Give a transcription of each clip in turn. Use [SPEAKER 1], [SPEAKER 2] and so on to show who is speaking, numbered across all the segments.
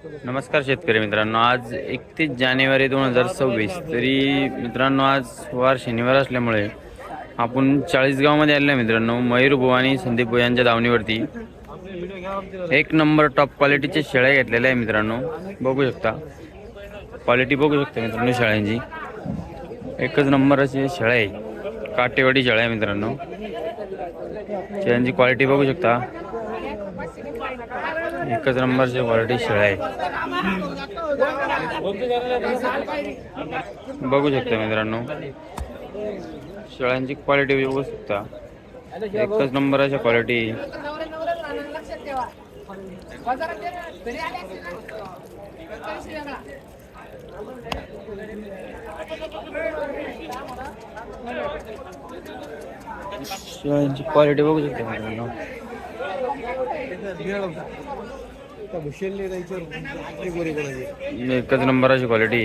[SPEAKER 1] नमस्कार शेतकरी मित्रांनो आज एकतीस जानेवारी दोन हजार सव्वीस. तरी मित्रांनो आज वार शनिवार असल्यामुळे आपण चाळीसगावमध्ये आलेलो आहे मित्रांनो मयूर भाऊ आणि संदीप भुयांच्या यांच्या दावणीवरती. एक नंबर टॉप क्वालिटीचे शेळ्या घेतलेल्या आहे मित्रांनो. बघू शकता. क्वालिटी बघू शकता मित्रांनो शेळ्यांची. एकच नंबर अशी शेळ्या आहे. काटेवाडी शेळ्या आहे मित्रांनो. शेळ्यांची क्वालिटी बघू शकता. एकच नंबरची क्वालिटी शेळ्या आहे. बघू शकता मित्रांनो. शेळ्यांची क्वालिटी बघू शकता एकच नंबराच्या क्वालिटी शेळ्यांची क्वालिटी बघू शकता मित्रांनो. एकच नंबराची क्वालिटी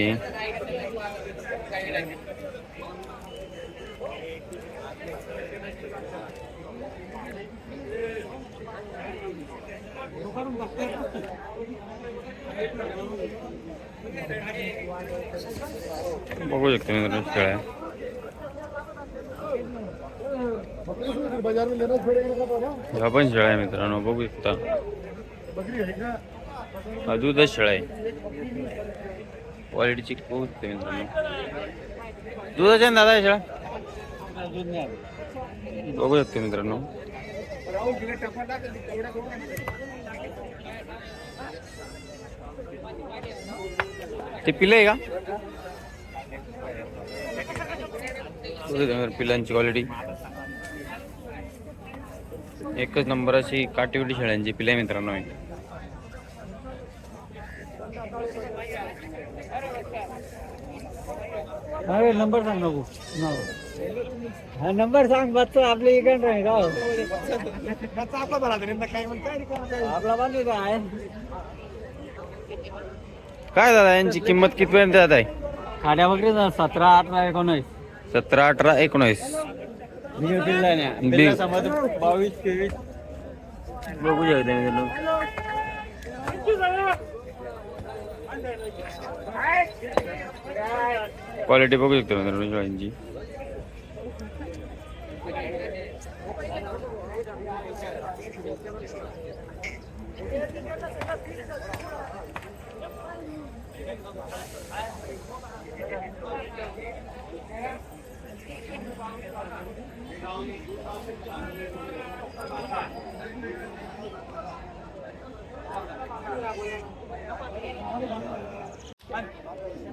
[SPEAKER 1] बघू शकतो मित्रांनो आहे. ह्या पण शेळ्या आहे मित्रांनो बघू शकता. हा दूध शेळ्या आहे. क्वालिटीची बघू शकते मित्रांनो. दुधाच्या दादा या शेळ्या? बघू शकते मित्रांनो. ते पिलं आहे का? पिलांची क्वालिटी एकच नंबराची काटेवडी शेळ्यांची पिलं आहे मित्रांनो.
[SPEAKER 2] अरे नंबर सांग नको हा नंबर सांग बच्चा आपल्या इकडे राहील का आपला बांधू का आहे.
[SPEAKER 1] काय दादा यांची किंमत कितपर्यंत जात आहे?
[SPEAKER 2] खाड्या वगैरे सतरा अठरा एकोणीस.
[SPEAKER 1] सतरा अठरा एकोणीस.
[SPEAKER 2] नाही
[SPEAKER 1] बिग-
[SPEAKER 2] बावीस तेवीस
[SPEAKER 1] बघू मित्रांनो क्वालिटी बघू शकतो मित्रांनो शेळ्यांची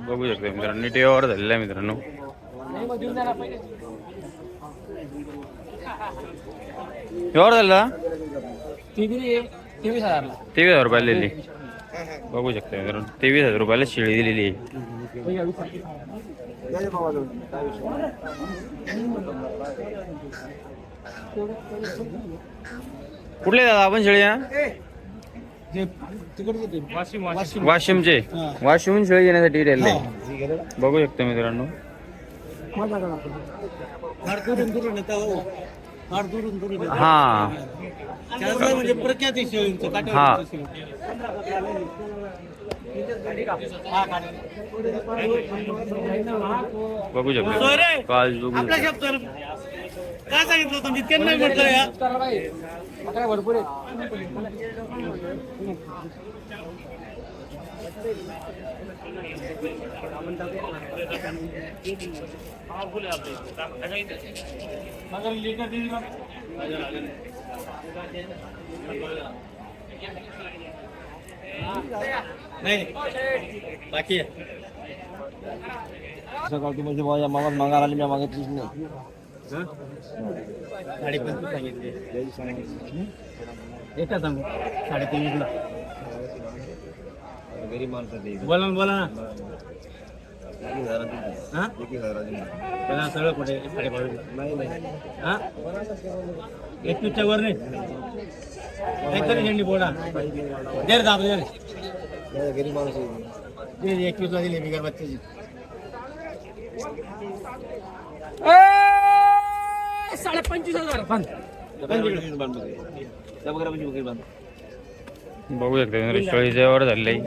[SPEAKER 1] बघू शकते मित्रांनो नीट झालेलं आहे मित्रांनो. व्यवहार झालं
[SPEAKER 2] तेवीस हजारला
[SPEAKER 1] तेवीस हजार रुपयाला दिली. बघू शकता मित्रांनो तेवीस हजार रुपयाला शिळी दिलेली आहे. कुठले दादा आपण शेळी ना? वाशिमचे? वाशिमहून शेळी घेण्यासाठी. बघू शकतो मित्रांनो.
[SPEAKER 2] हो.
[SPEAKER 1] हा.
[SPEAKER 2] म्हणजे प्रख्यात शेळींचं
[SPEAKER 1] बघू शकतो! काल बघू
[SPEAKER 2] काय सांगितलं होतं? मी त्यांना म्हटलं या भरपूर नाही. बाकी सकाळची म्हणजे माझ्या मामा मागा आली मी मागितलीच नाही. साडेपंचवीस सांगितले. एका सांगू? साडेतेवीसला
[SPEAKER 3] गरीब माणसं
[SPEAKER 2] बोला ना बोला ना. हा? सगळं कुठे? साडेबावीस हा? एकवीसच्या वर नाही. काहीतरी झेंडी बोला दे रे दाब रे.
[SPEAKER 3] गरीब माणूस
[SPEAKER 2] दे रे, एकवीसला दिली बिगर बच्चाची साडे पंचवीस हजार.
[SPEAKER 3] बकरी
[SPEAKER 2] बघू. शकता चाळीसच्या वर झालेलं आहे.